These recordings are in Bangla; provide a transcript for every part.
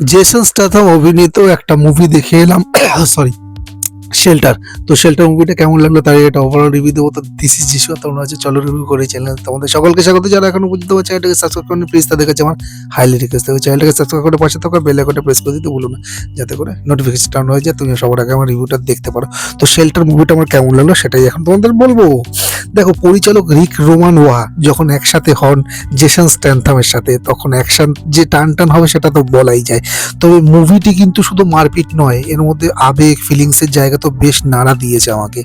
জেসন স্টাথম অভিনীত একটা মুভি দেখে এলাম সরি শেল্টার তো শেল্টার মুভিটা কেমন লাগল তার এটা ওভারঅল রিভিউ দেবো। তো দিস ইজ যিশু তোমরা হচ্ছে চলো রিভিউ করে চ্যানেল তোমাদের সকলকে স্বাগত যারা এখনও পর্যন্ত আমার চ্যানেলটাকে সাবস্ক্রাইব করেন প্লিজ তাদের কাছে আমার হাইলি রিকোয়েস্ট থাকবে। চ্যানেলটাকে সাবস্ক্রাইব করে পাশে থাকা বেল আইকনটা প্রেস করে দিতে ভুলো না, যাতে করে নোটিফিকেশন টাউন হয়ে যায়, তুমি সবার আগে আমার রিভিউটা দেখতে পারো। তো শেল্টার মুভিটা আমার কেমন লাগল সেটাই এখন তোমাদের বলব। দেখো, পরিচালক রিক রোমান ওয়া যখন একসাথে হন জেসন স্ট্যান্থামের সাথে, তখন অ্যাকশন যে টান টান হবে সেটা তো বলাই যায়। তবে মুভিটি কিন্তু শুধু মারপিট নয়, এর মধ্যে আবেগ ফিলিংসের জায়গা তো বেশ নাড়া দিয়েছে আমাকে।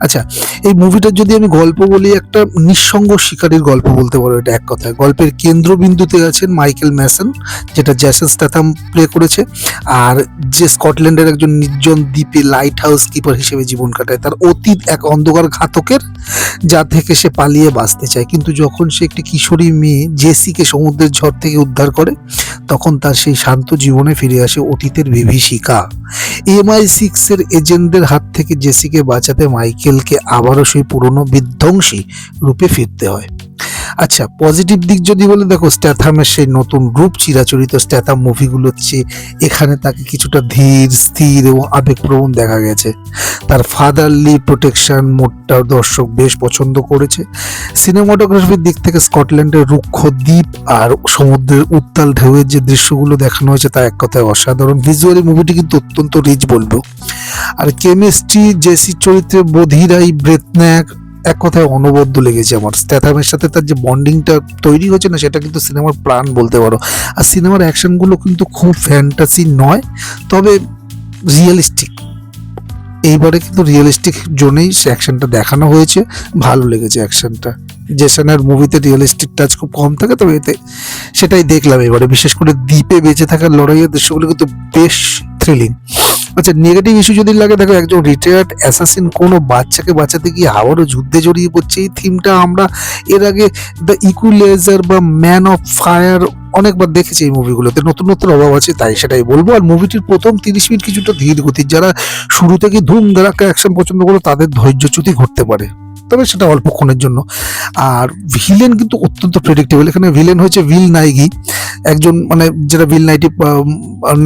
আচ্ছা এই মুভিটার যদি আমি গল্প বলি, একটা নিঃসঙ্গ শিকারীর গল্প বলতে পারো, এটা এক কথায়। গল্পের কেন্দ্রবিন্দুতে আছেন মাইকেল ম্যাসন, যেটা জ্যাসন স্ট্যাথাম প্লে করেছে, আর যে স্কটল্যান্ডের একজন নির্জন দ্বীপে লাইট হাউস কিপার হিসেবে জীবন কাটায়, তার অতীত এক অন্ধকার ঘাতকের, যা থেকে সে পালিয়ে বাঁচতে চায়। কিন্তু যখন সে একটি কিশোরী মেয়ে জেসিকে সমুদ্রের ঝড় থেকে উদ্ধার করে, তখন তার সেই শান্ত জীবনে ফিরে আসে অতীতের বিভীষিকা। এমআই সিক্স এর এজেন্টদের হাত থেকে জেসিকে বাঁচাতে মাইকেলকে আবারও সেই পুরনো বিধ্বংসী রূপে ফিরতে হয়। আচ্ছা পজিটিভ দিক যদি বলে দেখো স্ট্যাথামের সেই নতুন রূপ চিরাচরিত স্ট্যাথাম মুভিগুলোর চেয়ে এখানে তাকে কিছুটা ধীর, স্থির এবং আবেগপ্রবণ দেখা গেছে। তার ফাদারলি প্রোটেকশন মোডটা দর্শক বেশ পছন্দ করেছে। সিনেমাটোগ্রাফির দিক থেকে স্কটল্যান্ডের রুক্ষ দ্বীপ আর সমুদ্রের উত্তাল ঢেউয়ের যে দৃশ্যগুলো দেখানো হয়েছে, তা এক কথায় অসাধারণ। ভিজুয়ালি মুভিটি কিন্তু অত্যন্ত রিচ বলব। আর কেমিস্ট্রি জেসি চরিত্রে বধিরাই ব্রেতন্যাক এক কথায় অনবদ্য লেগেছে আমার। স্ট্যাথামের সাথে তার যে বন্ডিংটা তৈরি হয়েছে না, সেটা কিন্তু সিনেমার প্রাণ বলতে পারো। আর সিনেমার অ্যাকশনগুলো কিন্তু খুব ফ্যান্টাসি নয়, তবে রিয়েলিস্টিক এইবারে কিন্তু রিয়েলিস্টিক জোনেই সে অ্যাকশনটা দেখানো হয়েছে, ভালো লেগেছে অ্যাকশনটা জেসনের মুভিতে রিয়েলিস্টিক টাচ খুব কম থাকে, তবে এতে সেটাই দেখলাম এবারে। বিশেষ করে দ্বীপে বেঁচে থাকার লড়াইয়ের দৃশ্যগুলো কিন্তু বেশ থ্রিলিং আচ্ছা নেগেটিভ ইস্যু যদি লাগে, দেখো একজন রিটায়ার্ড অ্যাসাসিন কোনো বাচ্চাকে বাঁচাতে গিয়ে আবারও যুদ্ধে জড়িয়ে পড়ছে। এই থিমটা আমরা এর আগে দ্য ইকুইলাইজার বা ম্যান অফ ফায়ার অনেকবার দেখেছি এই মুভিগুলোতে নতুন নতুন অভাব আছে, তাই সেটাই বলব। আর মুভিটির প্রথম তিরিশ মিনিট কিছুটা ধীর গতির। যারা শুরু থেকে ধুম ধারাক্কা অ্যাকশন পছন্দ করে, তাদের ধৈর্যচ্যুতি ঘটতে পারে। তবে সেটা অল্পক্ষণের জন্য। আর ভিলেন কিন্তু অত্যন্ত প্রেডিক্টেবল এখানে ভিলেন হয়েছে ভিল নাইগি একজন মানে যেটা ভিল নাইটি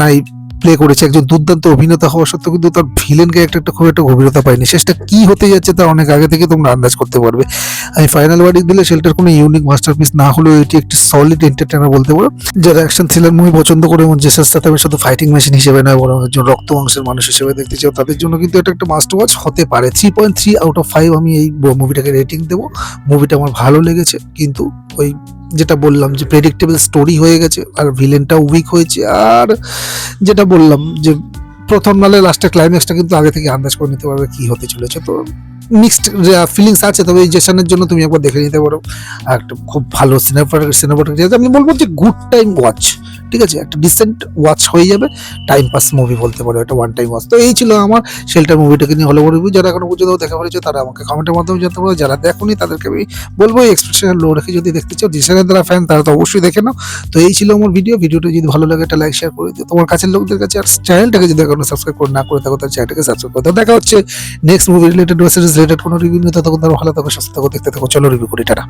নাই প্লে করেছে, একজন দুর্দান্ত অভিনেতা হওয়া সত্ত্বেও কিন্তু তার ভিলেন ক্যারেক্টারটা খুব একটা গভীরতা পায়নি। শেষটা কি হতে যাচ্ছে তা অনেক আগে থেকে তোমরা আন্দাজ করতে পারবে। আমি ফাইনাল ওয়ার্ডিং দিলে শেল্টার কোনো ইউনিক মাস্টারপিস না হলেও এটি একটি সলিড এন্টারটেনার বলতে পারো, যারা অ্যাকশন থ্রিলার মুভি পছন্দ করে এবং জেসার স্টাটামের শুধু ফাইটিং মেশিন হিসেবে নয় বরং একজন রক্ত মাংসের মানুষ হিসেবে দেখতে চাও, তাদের জন্য কিন্তু এটা একটা মাস্ট ওয়াচ হতে পারে। Three point three out of five আমি এই মুভিটাকে রেটিং দেবো। মুভিটা আমার ভালো লেগেছে, কিন্তু ওই যেটা বললাম যে প্রেডিক্টেবল স্টোরি হয়ে গেছে আর ভিলেনটাও উইক হয়েছে। আর যেটা বললাম যে প্রথম নালে লাস্টের ক্লাইম্যাক্সটা কিন্তু আগে থেকে আন্দাজ করে নিতে পারবে কী হতে চলেছে। তো মিক্সড ফিলিংস আছে, তবে এই জেশনের জন্য তুমি একবার দেখে নিতে পারো। আর একটা খুব ভালো সিনেমা সিনেমাটোগ্রাফি আমি বলব যে গুড টাইম ওয়াচ ঠিক আছে? একটা ডিসেন্ট ওয়াচ হয়ে যাবে। টাইম পাস মুভি বলতে পারো এটা ওয়ান টাইম ওয়াচ তো এই ছিল আমার শেল্টার মুভিটাকে নিয়ে হলো রিভিউ যারা এখনও পর্যন্ত দেখা পেরেছে তারা আমাকে কমেন্টের মাধ্যমে জানতে পারো। যারা দেখোনি, তাদেরকে আমি বলব এক্সপ্রেশন লো রেখে যদি দেখতে চাও জেশনের যারা ফ্যান তারা তো অবশ্যই দেখে নাও। তো এই ছিল আমার ভিডিও ভিডিওটা যদি ভালো লাগে, একটা লাইক শেয়ার করে দিও। তোমার কাছের লোকদের কাছে আর চ্যানেলটাকে যদি এখনও সাবস্ক্রাইব করে না করে থাকো, তাহলে চ্যানেলটাকে সাবস্ক্রাইব করে দেখা হচ্ছে next movie related web series related কোনো রিভিউ নিয়ে। ততক্ষণ ভালো থাকো, সুস্থ থাকো, দেখতে থাকো। চলো রিভিউ করি, টাটা।